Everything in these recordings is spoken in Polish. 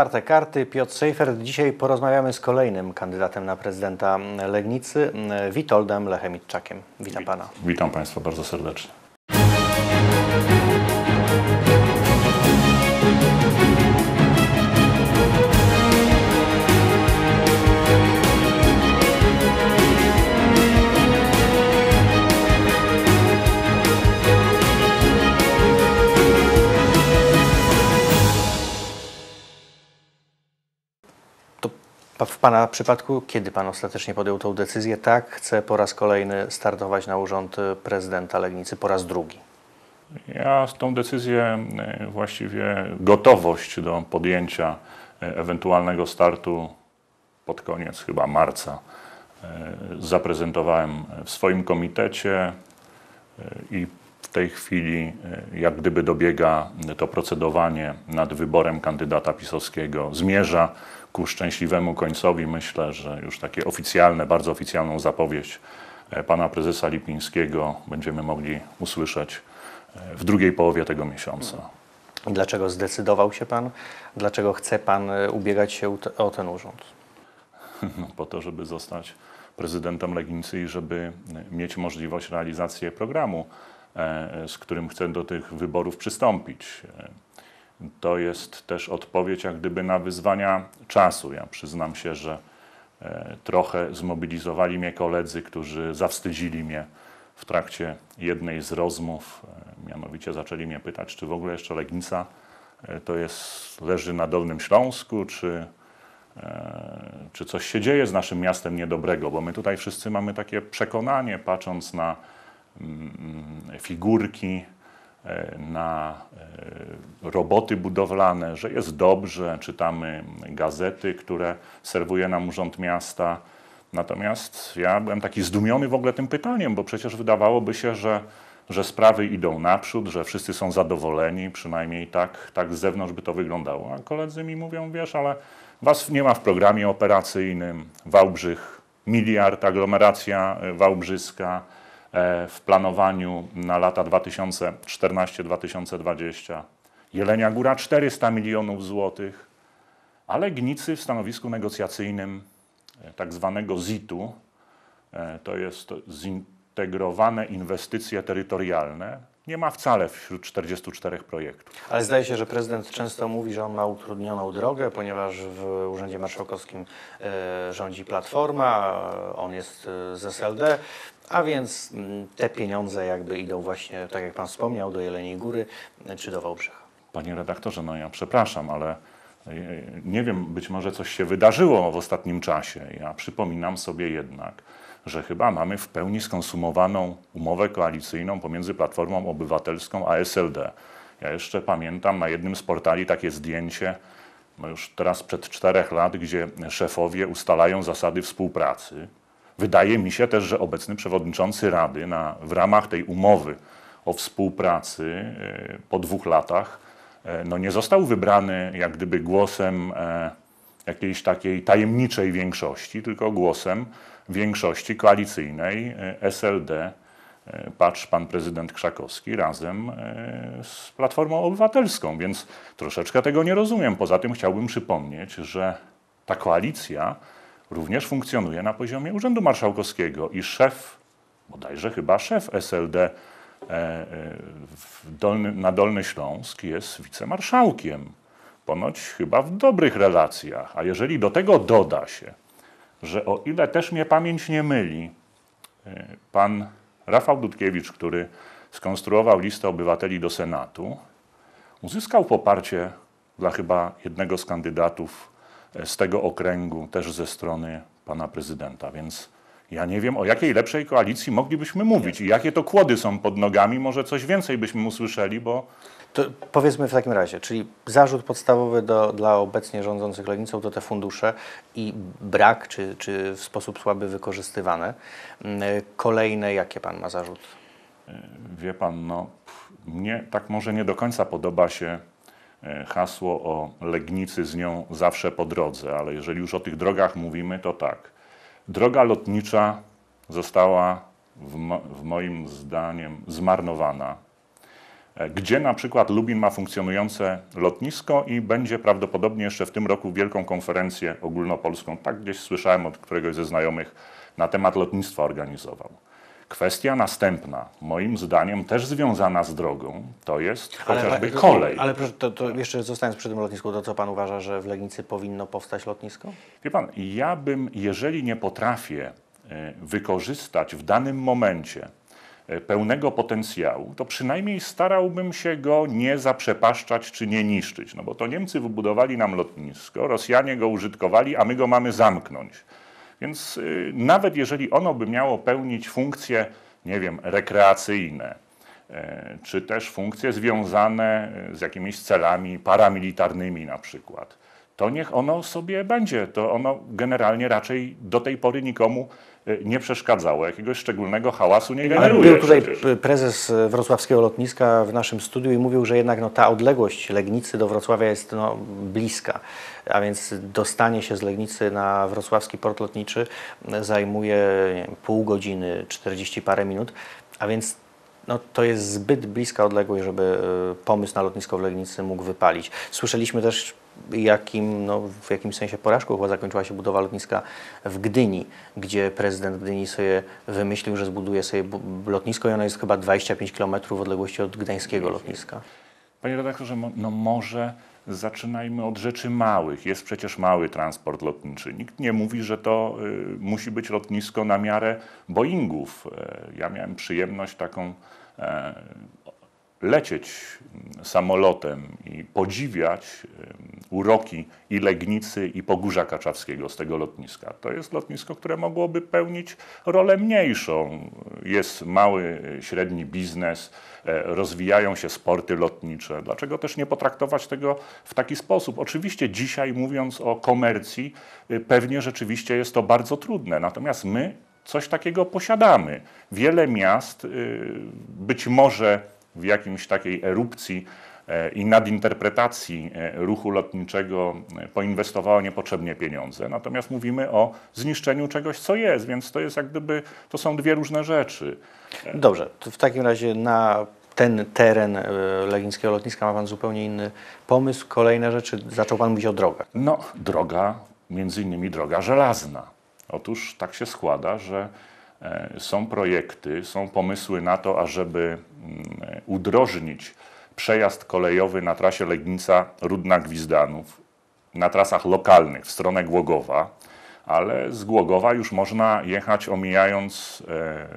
Otwarte karty. Piotr Sejfert. Dzisiaj porozmawiamy z kolejnym kandydatem na prezydenta Legnicy, Witoldem Lechemitczakiem. Witam pana. Witam państwa bardzo serdecznie. W Pana przypadku, kiedy Pan ostatecznie podjął tą decyzję? Tak, chcę po raz kolejny startować na urząd prezydenta Legnicy, po raz drugi. Ja tą decyzję, e, właściwie gotowość do podjęcia e, ewentualnego startu pod koniec chyba marca zaprezentowałem w swoim komitecie i tej chwili jak gdyby dobiega to procedowanie nad wyborem kandydata pisowskiego. Zmierza ku szczęśliwemu końcowi. Myślę, że już takie oficjalne, bardzo oficjalną zapowiedź pana prezesa Lipińskiego będziemy mogli usłyszeć w drugiej połowie tego miesiąca. I dlaczego zdecydował się Pan? Dlaczego chce Pan ubiegać się o ten urząd? No, po to, żeby zostać prezydentem Legnicy i żeby mieć możliwość realizacji programu, e, z którym chcę do tych wyborów przystąpić. E, to jest też odpowiedź jak gdyby na wyzwania czasu. Ja przyznam się, że e, trochę zmobilizowali mnie koledzy, którzy zawstydzili mnie w trakcie jednej z rozmów. Mianowicie zaczęli mnie pytać, czy w ogóle jeszcze Legnica to jest, leży na Dolnym Śląsku, czy, czy coś się dzieje z naszym miastem niedobrego, bo my tutaj wszyscy mamy takie przekonanie, patrząc na figurki, na roboty budowlane, że jest dobrze, czytamy gazety, które serwuje nam Urząd Miasta. Natomiast ja byłem taki zdumiony w ogóle tym pytaniem, bo przecież wydawałoby się, że, że sprawy idą naprzód, że wszyscy są zadowoleni, przynajmniej tak, tak z zewnątrz by to wyglądało. A koledzy mi mówią, wiesz, ale was nie ma w programie operacyjnym, Wałbrzych, miliard, aglomeracja wałbrzyska, e, w planowaniu na lata 2014-2020. Jelenia Góra 400 milionów złotych, ale Gnicy w stanowisku negocjacyjnym e, tak zwanego ZIT-u, e, to jest zintegrowane inwestycje terytorialne, nie ma wcale wśród 44 projektów. Ale zdaje się, że prezydent często mówi, że on ma utrudnioną drogę, ponieważ w Urzędzie Marszałkowskim e, rządzi Platforma, on jest z SLD, a więc mm, te pieniądze jakby idą właśnie, tak jak Pan wspomniał, do Jeleniej Góry czy do Wałbrzycha. Panie redaktorze, no ja przepraszam, ale e, nie wiem, być może coś się wydarzyło w ostatnim czasie. Ja przypominam sobie jednak, że chyba mamy w pełni skonsumowaną umowę koalicyjną pomiędzy Platformą Obywatelską a SLD. Ja jeszcze pamiętam na jednym z portali takie zdjęcie, no już teraz przed czterech lat, gdzie szefowie ustalają zasady współpracy. Wydaje mi się też, że obecny przewodniczący Rady na, w ramach tej umowy o współpracy e, po dwóch latach E, no nie został wybrany jak gdyby głosem e, jakiejś takiej tajemniczej większości, tylko głosem większości koalicyjnej SLD. Patrz pan prezydent Krzakowski razem z Platformą Obywatelską, więc troszeczkę tego nie rozumiem. Poza tym chciałbym przypomnieć, że ta koalicja również funkcjonuje na poziomie Urzędu Marszałkowskiego i szef, bodajże chyba szef SLD E, e, Dolny, na Dolny Śląsk jest wicemarszałkiem. Ponoć chyba w dobrych relacjach. A jeżeli do tego doda się, że o ile też mnie pamięć nie myli, e, pan Rafał Dudkiewicz, który skonstruował listę obywateli do Senatu, uzyskał poparcie dla chyba jednego z kandydatów z tego okręgu, też ze strony pana prezydenta. Więc ja nie wiem, o jakiej lepszej koalicji moglibyśmy mówić i jakie to kłody są pod nogami. Może coś więcej byśmy usłyszeli, bo. To powiedzmy w takim razie, czyli zarzut podstawowy do, dla obecnie rządzących Legnicą to te fundusze i brak, czy, czy w sposób słaby wykorzystywane. Mm, kolejne, jakie pan ma zarzut? Wie pan, no, mnie tak może nie do końca podoba się hasło o Legnicy z nią zawsze po drodze, ale jeżeli już o tych drogach mówimy, to tak. Droga lotnicza została w, mo w moim zdaniem zmarnowana. e, gdzie na przykład Lubin ma funkcjonujące lotnisko i będzie prawdopodobnie jeszcze w tym roku wielką konferencję ogólnopolską, tak gdzieś słyszałem od któregoś ze znajomych, na temat lotnictwa organizował. Kwestia następna, moim zdaniem też związana z drogą, to jest chociażby kolej. Ale proszę, to, to jeszcze zostając przy tym lotnisku, to co pan uważa, że w Legnicy powinno powstać lotnisko? Wie pan, ja bym, jeżeli nie potrafię e, wykorzystać w danym momencie e, pełnego potencjału, to przynajmniej starałbym się go nie zaprzepaszczać czy nie niszczyć. No bo to Niemcy wybudowali nam lotnisko, Rosjanie go użytkowali, a my go mamy zamknąć. Więc y, nawet jeżeli ono by miało pełnić funkcje, nie wiem, rekreacyjne, e, czy też funkcje związane e, z jakimiś celami paramilitarnymi na przykład, to niech ono sobie będzie. To ono generalnie raczej do tej pory nikomu nie przeszkadzało. Jakiegoś szczególnego hałasu nie generuje. był tutaj przecież. prezes wrocławskiego lotniska w naszym studiu i mówił, że jednak no, ta odległość Legnicy do Wrocławia jest no, bliska, a więc dostanie się z Legnicy na wrocławski port lotniczy zajmuje wiem, pół godziny, 40 parę minut, a więc no, to jest zbyt bliska odległość, żeby e, pomysł na lotnisko w Legnicy mógł wypalić. Słyszeliśmy też, jakim, no, w jakimś sensie porażką chyba zakończyła się budowa lotniska w Gdyni, gdzie prezydent Gdyni sobie wymyślił, że zbuduje sobie lotnisko i ono jest chyba 25 km w odległości od gdańskiego lotniska. Panie redaktorze, no może zaczynajmy od rzeczy małych. Jest przecież mały transport lotniczy. Nikt nie mówi, że to y, musi być lotnisko na miarę Boeingów. E, ja miałem przyjemność taką e, lecieć mm, samolotem i podziwiać em, uroki i Legnicy i Pogórza Kaczawskiego z tego lotniska. To jest lotnisko, które mogłoby pełnić rolę mniejszą. Jest mały, średni biznes, e, rozwijają się sporty lotnicze. Dlaczego też nie potraktować tego w taki sposób? Oczywiście dzisiaj mówiąc o komercji, y, pewnie rzeczywiście jest to bardzo trudne. Natomiast my coś takiego posiadamy. Wiele miast, y, być może w jakimś takiej erupcji e, i nadinterpretacji e, ruchu lotniczego e, poinwestowało niepotrzebnie pieniądze. Natomiast mówimy o zniszczeniu czegoś, co jest, więc to jest jak gdyby, to są dwie różne rzeczy. Dobrze, to w takim razie na ten teren legnickiego lotniska ma Pan zupełnie inny pomysł. Kolejne rzeczy, zaczął Pan mówić o drogach. No, droga, między innymi droga żelazna. Otóż tak się składa, że są projekty, są pomysły na to, ażeby mm, e, udrożnić przejazd kolejowy na trasie Legnica-Rudna-Gwizdanów, na trasach lokalnych w stronę Głogowa, ale z Głogowa już można jechać omijając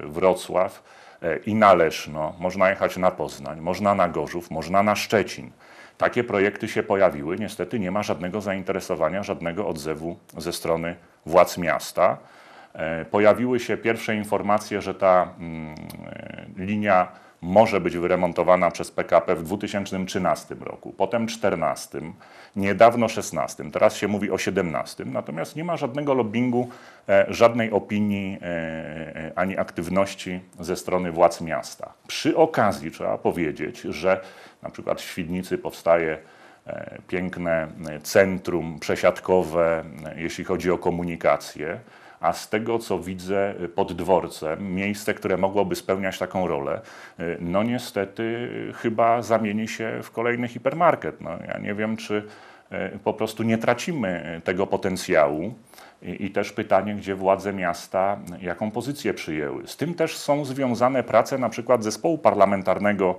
e, Wrocław e, i na Leszno, można jechać na Poznań, można na Gorzów, można na Szczecin. Takie projekty się pojawiły. Niestety nie ma żadnego zainteresowania, żadnego odzewu ze strony władz miasta. E, Pojawiły się pierwsze informacje, że ta mm, e, linia może być wyremontowana przez PKP w 2013 roku, potem 2014, niedawno 2016, teraz się mówi o 2017, natomiast nie ma żadnego lobbingu, e, żadnej opinii ani aktywności ze strony władz miasta. Przy okazji trzeba powiedzieć, że na przykład w Świdnicy powstaje piękne centrum przesiadkowe, jeśli chodzi o komunikację, a z tego co widzę e, pod dworcem, miejsce, które mogłoby spełniać taką rolę, e, no niestety e, chyba zamieni się w kolejny hipermarket. No, ja nie wiem, czy po prostu nie tracimy tego potencjału. I, też pytanie, gdzie władze miasta jaką pozycję przyjęły. Z tym też są związane prace na przykład zespołu parlamentarnego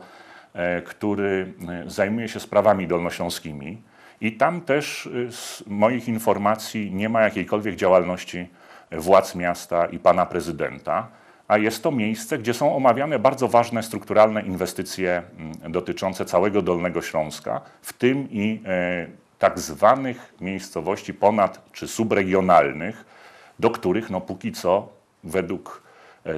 który zajmuje się sprawami dolnośląskimi i tam też z moich informacji nie ma jakiejkolwiek działalności władz miasta i pana prezydenta, a jest to miejsce, gdzie są omawiane bardzo ważne strukturalne inwestycje mm, dotyczące całego Dolnego Śląska, w tym i e, tak zwanych miejscowości ponad czy subregionalnych, do których no póki co według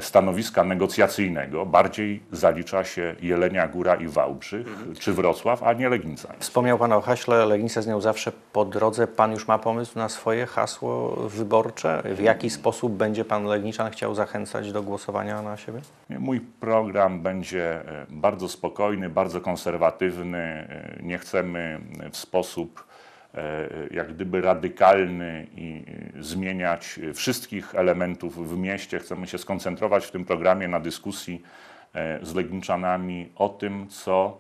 stanowiska negocjacyjnego bardziej zalicza się Jelenia Góra i Wałbrzych, czy Wrocław, a nie Legnica. Wspomniał Pan o haśle, Legnica z nią zawsze po drodze. Pan już ma pomysł na swoje hasło wyborcze? W jaki sposób będzie Pan Legniczan chciał zachęcać do głosowania na siebie? Mój program będzie e, bardzo spokojny, bardzo konserwatywny. E, Nie chcemy w sposób e, jak gdyby radykalny i e, zmieniać wszystkich elementów w mieście. Chcemy się skoncentrować w tym programie na dyskusji e, z Legniczanami o tym, co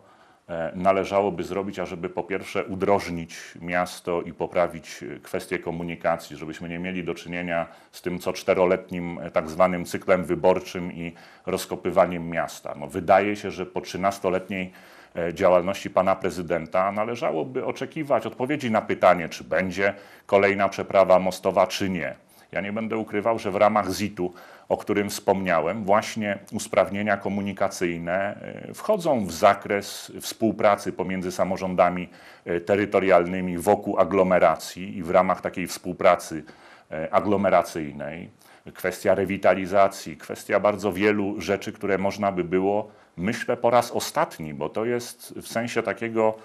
e, należałoby zrobić, ażeby po pierwsze udrożnić miasto i poprawić e, kwestie komunikacji, żebyśmy nie mieli do czynienia z tym co czteroletnim e, tak zwanym cyklem wyborczym i rozkopywaniem miasta. No, wydaje się, że po 13-letniej e, działalności pana prezydenta należałoby oczekiwać odpowiedzi na pytanie, czy będzie kolejna przeprawa mostowa, czy nie. Ja nie będę ukrywał, że w ramach ZIT-u, o którym wspomniałem, właśnie usprawnienia komunikacyjne e, wchodzą w zakres współpracy pomiędzy samorządami e, terytorialnymi wokół aglomeracji i w ramach takiej współpracy e, aglomeracyjnej. Kwestia rewitalizacji, kwestia bardzo wielu rzeczy, które można by było, myślę, po raz ostatni, bo to jest w sensie takiego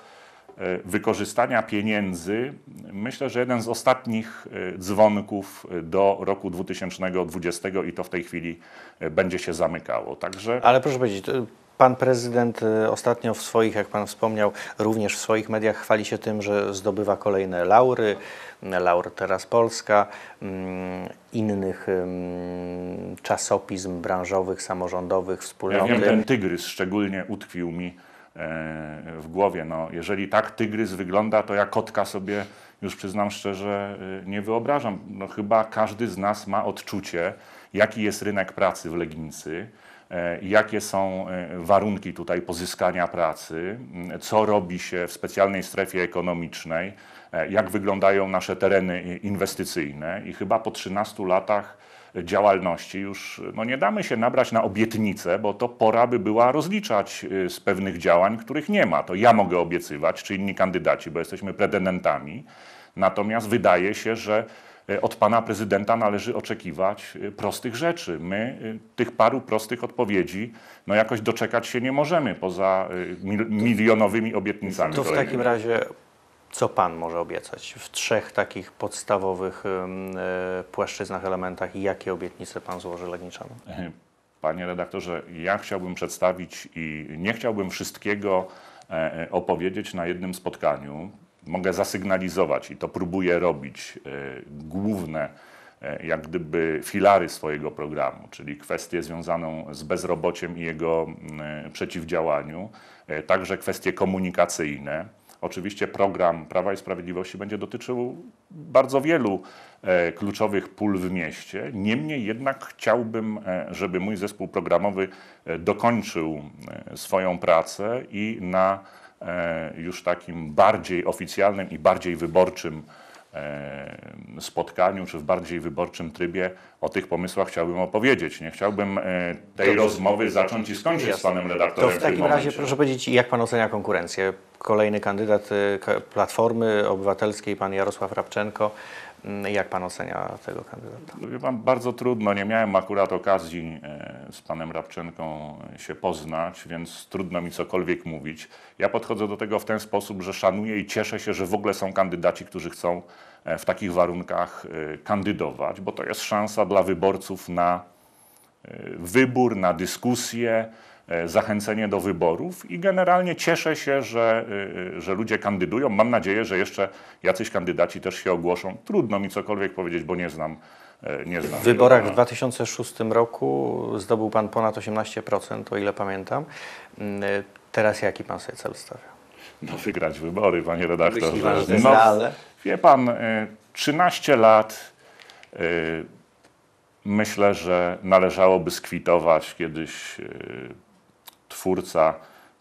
e, wykorzystania pieniędzy, myślę, że jeden z ostatnich e, dzwonków e, do roku 2020 i to w tej chwili będzie się zamykało. Także Ale proszę powiedzieć, pan prezydent y, ostatnio w swoich, jak pan wspomniał, również w swoich mediach chwali się tym, że zdobywa kolejne laury, laur Teraz Polska, mm, innych mm, czasopism branżowych, samorządowych, ja wspólnoty. wiem, ten tygrys szczególnie utkwił mi e, w głowie. No, jeżeli tak tygrys wygląda, to ja kotka sobie już przyznam szczerze e, nie wyobrażam. No, chyba każdy z nas ma odczucie, jaki jest rynek pracy w Legnicy, jakie są e, warunki tutaj pozyskania pracy, m, co robi się w specjalnej strefie ekonomicznej, e, jak wyglądają nasze tereny inwestycyjne i chyba po 13 latach działalności już no nie damy się nabrać na obietnice, bo to pora by była rozliczać z pewnych działań, których nie ma. To ja mogę obiecywać, czy inni kandydaci, bo jesteśmy pretendentami. Natomiast wydaje się, że od pana prezydenta należy oczekiwać y, prostych rzeczy. My y, tych paru prostych odpowiedzi no jakoś doczekać się nie możemy poza mil- milionowymi obietnicami. To w kolejnymi. takim razie, co pan może obiecać w trzech takich podstawowych płaszczyznach, elementach i jakie obietnice pan złoży Legniczanom? Panie redaktorze, ja chciałbym przedstawić i nie chciałbym wszystkiego e, e, opowiedzieć na jednym spotkaniu. Mogę zasygnalizować i to próbuję robić e, główne e, jak gdyby filary swojego programu, czyli kwestię związaną z bezrobociem i jego mm, przeciwdziałaniu, e, także kwestie komunikacyjne. Oczywiście program Prawa i Sprawiedliwości będzie dotyczył bardzo wielu e, kluczowych pól w mieście. Niemniej jednak chciałbym, e, żeby mój zespół programowy e, dokończył e, swoją pracę i na e, już takim bardziej oficjalnym i bardziej wyborczym e, spotkaniu, czy w bardziej wyborczym trybie o tych pomysłach chciałbym opowiedzieć. Nie chciałbym e, tej Dobrze. rozmowy zacząć i skończyć z panem To redaktorem w tym takim razie momencie. proszę powiedzieć, jak pan ocenia konkurencję? Kolejny kandydat Platformy Obywatelskiej, pan Jarosław Rabczenko. Mm, Jak pan ocenia tego kandydata? Wie pan, bardzo trudno. Nie miałem akurat okazji e, z panem Rabczenką się poznać, więc trudno mi cokolwiek mówić. Ja podchodzę do tego w ten sposób, że szanuję i cieszę się, że w ogóle są kandydaci, którzy chcą e, w takich warunkach e, kandydować, bo to jest szansa dla wyborców na wybór, na dyskusję, zachęcenie do wyborów i generalnie cieszę się, że, e, że ludzie kandydują. Mam nadzieję, że jeszcze jacyś kandydaci też się ogłoszą. Trudno mi cokolwiek powiedzieć, bo nie znam. e, Nie znam W wyborach w tego. 2006 roku zdobył pan ponad 18%, o ile pamiętam. Mm, Teraz jaki pan sobie cel stawia? No, wygrać wybory, panie redaktorze. No, wie pan, e, 13 lat e, myślę, że należałoby skwitować kiedyś e, twórca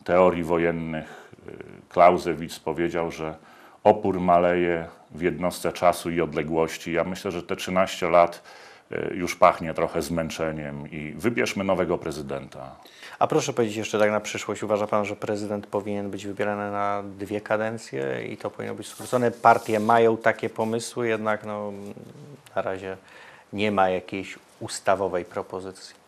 teorii wojennych e, Clausewitz powiedział, że opór maleje w jednostce czasu i odległości. Ja myślę, że te 13 lat e, już pachnie trochę zmęczeniem i wybierzmy nowego prezydenta. A proszę powiedzieć jeszcze tak na przyszłość, uważa pan, że prezydent powinien być wybierany na dwie kadencje i to powinno być skrócone? Partie mają takie pomysły, jednak no, na razie nie ma jakiejś ustawowej propozycji.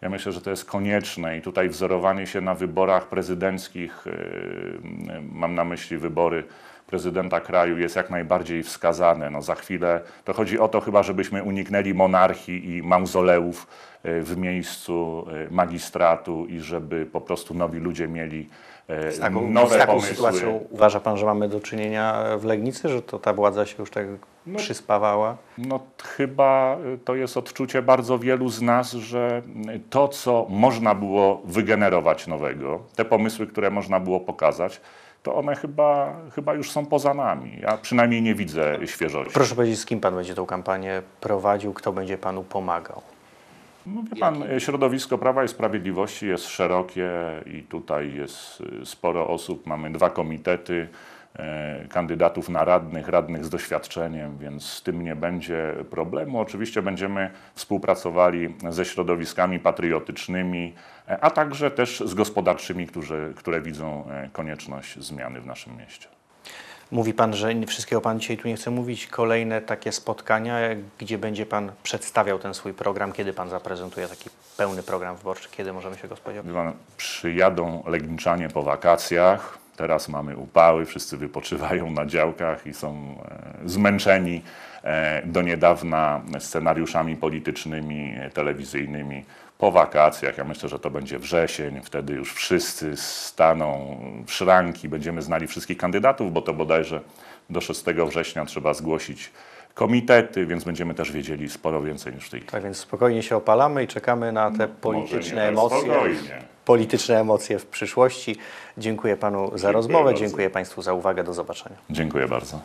Ja myślę, że to jest konieczne i tutaj wzorowanie się na wyborach prezydenckich, yy, mam na myśli wybory prezydenta kraju jest jak najbardziej wskazane. No za chwilę to chodzi o to chyba, żebyśmy uniknęli monarchii i mauzoleów e, w miejscu e, magistratu i żeby po prostu nowi ludzie mieli e, Z taką, nowe z taką pomysły. sytuacją uważa pan, że mamy do czynienia w Legnicy, że to ta władza się już tak przyspawała? No chyba to jest odczucie bardzo wielu z nas, że y, to, co można było wygenerować nowego, te pomysły, które można było pokazać, to one chyba, chyba już są poza nami. Ja przynajmniej nie widzę świeżości. Proszę powiedzieć, z kim pan będzie tą kampanię prowadził, kto będzie panu pomagał? No, wie pan, środowisko Prawa i Sprawiedliwości jest szerokie i tutaj jest y, sporo osób. Mamy dwa komitety kandydatów na radnych, radnych z doświadczeniem, więc z tym nie będzie problemu. Oczywiście będziemy współpracowali ze środowiskami patriotycznymi, e, a także też z gospodarczymi, którzy, które widzą e, konieczność zmiany w naszym mieście. Mówi pan, że wszystkiego pan dzisiaj tu nie chce mówić. Kolejne takie spotkania, gdzie będzie pan przedstawiał ten swój program, kiedy pan zaprezentuje taki pełny program wyborczy, kiedy możemy się go spodziewać? Pan, Przyjadą Legniczanie po wakacjach. Teraz mamy upały, wszyscy wypoczywają na działkach i są e, zmęczeni e, do niedawna scenariuszami politycznymi, e, telewizyjnymi. Po wakacjach, ja myślę, że to będzie wrzesień, wtedy już wszyscy staną w szranki, będziemy znali wszystkich kandydatów, bo to bodajże do 6 września trzeba zgłosić komitety, więc będziemy też wiedzieli sporo więcej niż w tej chwili. Tak więc spokojnie się opalamy i czekamy na te polityczne emocje. spokojnie. Polityczne emocje w przyszłości. Dziękuję panu za rozmowę, bardzo. dziękuję państwu za uwagę. Do zobaczenia. Dziękuję bardzo.